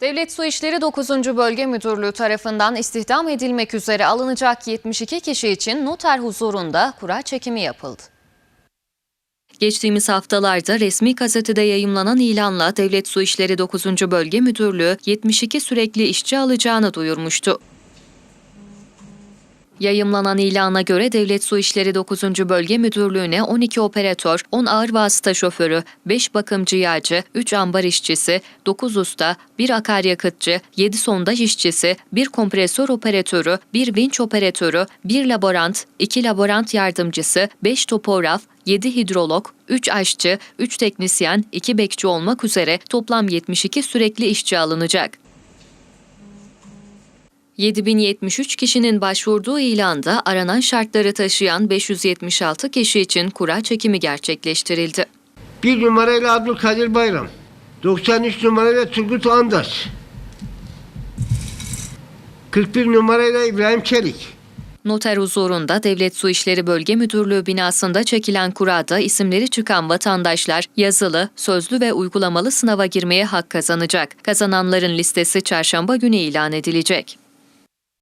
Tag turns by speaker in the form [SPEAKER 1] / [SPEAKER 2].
[SPEAKER 1] Devlet Su İşleri 9. Bölge Müdürlüğü tarafından istihdam edilmek üzere alınacak 72 kişi için noter huzurunda kura çekimi yapıldı. Geçtiğimiz haftalarda resmi gazetede yayımlanan ilanla Devlet Su İşleri 9. Bölge Müdürlüğü 72 sürekli işçi alacağını duyurmuştu. Yayımlanan ilana göre Devlet Su İşleri 9. Bölge Müdürlüğü'ne 12 operatör, 10 ağır vasıta şoförü, 5 bakımcı yağcı, 3 ambar işçisi, 9 usta, 1 akaryakıtçı, 7 sondaj işçisi, 1 kompresör operatörü, 1 vinç operatörü, 1 laborant, 2 laborant yardımcısı, 5 topograf, 7 hidrolog, 3 aşçı, 3 teknisyen, 2 bekçi olmak üzere toplam 72 sürekli işçi alınacak. 7073 kişinin başvurduğu ilanda aranan şartları taşıyan 576 kişi için kura çekimi gerçekleştirildi.
[SPEAKER 2] Bir numarayla Abdülkadir Bayram. 93 numarayla Turgut Andaç. 41 numarayla İbrahim Çelik.
[SPEAKER 1] Noter huzurunda Devlet Su İşleri Bölge Müdürlüğü binasında çekilen kurada isimleri çıkan vatandaşlar yazılı, sözlü ve uygulamalı sınava girmeye hak kazanacak. Kazananların listesi çarşamba günü ilan edilecek.